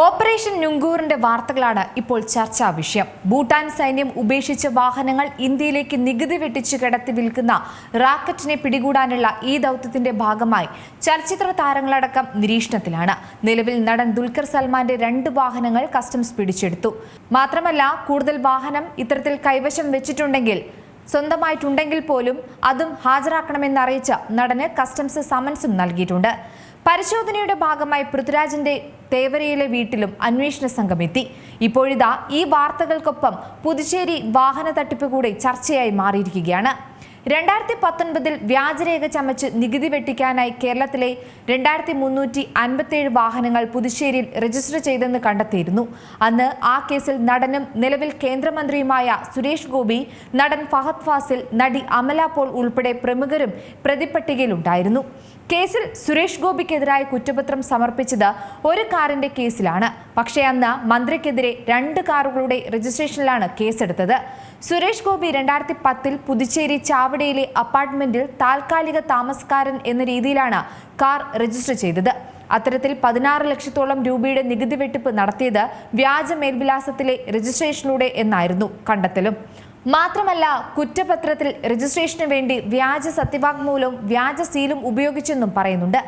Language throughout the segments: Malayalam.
ഓപ്പറേഷൻ നുങ്കൂറിന്റെ വാർത്തകളാണ് ഇപ്പോൾ ചർച്ചാ വിഷയം. ഭൂട്ടാൻ സൈന്യം ഉപേക്ഷിച്ച വാഹനങ്ങൾ ഇന്ത്യയിലേക്ക് നികുതി വെട്ടിച്ച് കിടത്തി വിൽക്കുന്ന റാക്കറ്റിനെ പിടികൂടാനുള്ള ഈ ദൗത്യത്തിന്റെ ഭാഗമായി ചലച്ചിത്ര താരങ്ങളടക്കം നിരീക്ഷണത്തിലാണ്. നിലവിൽ നടൻ ദുൽഖർ സൽമാന്റെ രണ്ട് വാഹനങ്ങൾ കസ്റ്റംസ് പിടിച്ചെടുത്തു. മാത്രമല്ല കൂടുതൽ വാഹനം ഇത്തരത്തിൽ കൈവശം വെച്ചിട്ടുണ്ടെങ്കിൽ സ്വന്തമായിട്ടുണ്ടെങ്കിൽ പോലും അതും ഹാജരാക്കണമെന്നറിയിച്ച നടന് കസ്റ്റംസ് സമൻസും നൽകിയിട്ടുണ്ട്. പരിശോധനയുടെ ഭാഗമായി പൃഥ്വിരാജിന്റെ തേവരയിലെ വീട്ടിലും അന്വേഷണ സംഘം എത്തി ഇപ്പോഴിതാ ഈ വാർത്തകൾക്കൊപ്പം പുതുച്ചേരി വാഹന തട്ടിപ്പ് കൂടെ ചർച്ചയായി മാറിയിരിക്കുകയാണ്. രണ്ടായിരത്തി പത്തൊൻപതിൽ വ്യാജരേഖ ചമച്ച് നികുതി വെട്ടിക്കാനായി കേരളത്തിലെ രണ്ടായിരത്തി മുന്നൂറ്റി അൻപത്തിയേഴ് വാഹനങ്ങൾ പുതുശ്ശേരിയിൽ രജിസ്റ്റർ ചെയ്തെന്ന് കണ്ടെത്തിയിരുന്നു. അന്ന് ആ കേസിൽ നടനും നിലവിൽ കേന്ദ്രമന്ത്രിയുമായ സുരേഷ് ഗോപി നടൻ ഫഹദ് ഫാസിൽ നടി അമല പോൾ ഉൾപ്പെടെ പ്രമുഖരും പ്രതിപ്പട്ടികയിലുണ്ടായിരുന്നു. കേസിൽ സുരേഷ് ഗോപിക്കെതിരായ കുറ്റപത്രം സമർപ്പിച്ചത് ഒരു കാറിന്റെ കേസിലാണ്. പക്ഷേ അന്ന് മന്ത്രിക്കെതിരെ രണ്ട് കാറുകളുടെ രജിസ്ട്രേഷനിലാണ് കേസെടുത്തത്. സുരേഷ് ഗോപി രണ്ടായിരത്തി പത്തിൽ പുതുച്ചേരി ചാവടിയിലെ അപ്പാർട്ട്മെന്റിൽ താൽക്കാലിക താമസക്കാരൻ എന്ന രീതിയിലാണ് കാർ രജിസ്റ്റർ ചെയ്തത്. അത്തരത്തിൽ പതിനാറ് ലക്ഷത്തോളം രൂപയുടെ നികുതി വെട്ടിപ്പ് നടത്തിയത് വ്യാജ മേൽവിലാസത്തിലെ രജിസ്ട്രേഷനിലൂടെ എന്നായിരുന്നു കണ്ടെത്തലും. മാത്രമല്ല കുറ്റപത്രത്തിൽ രജിസ്ട്രേഷന് വേണ്ടി വ്യാജ സത്യവാങ്മൂലവും വ്യാജ സീലും ഉപയോഗിച്ചെന്നും പറയുന്നുണ്ട്.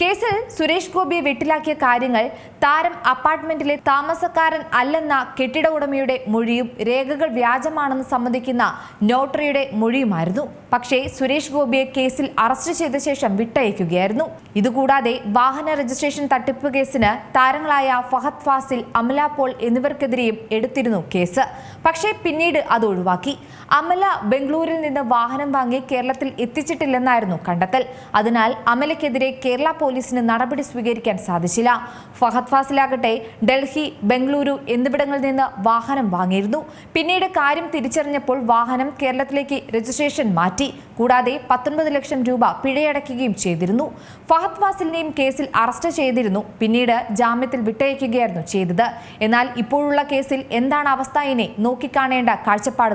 കേസിൽ സുരേഷ് ഗോപിയെ വെട്ടിലാക്കിയ കാര്യങ്ങൾ താരം അപ്പാർട്ട്മെന്റിലെ താമസക്കാരൻ അല്ലെന്ന കെട്ടിട ഉടമയുടെ മൊഴിയും രേഖകൾ വ്യാജമാണെന്ന് സമ്മതിക്കുന്ന നോട്ടറിയുടെ മൊഴിയുമായിരുന്നു. പക്ഷേ സുരേഷ് ഗോപിയെ കേസിൽ അറസ്റ്റ് ചെയ്ത ശേഷം വിട്ടയക്കുകയായിരുന്നു. ഇതുകൂടാതെ വാഹന രജിസ്ട്രേഷൻ തട്ടിപ്പ് കേസിന് താരങ്ങളായ ഫഹദ് ഫാസിൽ അമല പോൾ എന്നിവർക്കെതിരെയും എടുത്തിരുന്നു കേസ്. പക്ഷേ പിന്നീട് അത് ഒഴിവാക്കി. അമല ബംഗളൂരിൽ നിന്ന് വാഹനം വാങ്ങി കേരളത്തിൽ എത്തിച്ചിട്ടില്ലെന്നായിരുന്നു കണ്ടെത്തൽ. അതിനാൽ അമലയ്ക്കെതിരെ കേരള പോലീസിന് നടപടി സ്വീകരിക്കാൻ സാധിച്ചില്ല. ഫഹദ് ഫാസിലാകട്ടെ ഡൽഹി ബംഗളൂരു എന്നിവിടങ്ങളിൽ നിന്ന് വാഹനം വാങ്ങിയിരുന്നു. പിന്നീട് കാര്യം തിരിച്ചറിഞ്ഞപ്പോൾ വാഹനം കേരളത്തിലേക്ക് രജിസ്ട്രേഷൻ മാറ്റി. കൂടാതെ പത്തൊൻപത് ലക്ഷം രൂപ പിഴയടയ്ക്കുകയും ചെയ്തിരുന്നു. ഫഹദ് ഫാസിലിനെയും കേസിൽ അറസ്റ്റ് ചെയ്തിരുന്നു. പിന്നീട് ജാമ്യത്തിൽ വിട്ടയക്കുകയായിരുന്നു ചെയ്തത്. എന്നാൽ ഇപ്പോഴുള്ള കേസിൽ എന്താണ് അവസ്ഥ? എന്നെ നോക്കിക്കാണേണ്ട കാഴ്ചപ്പാട്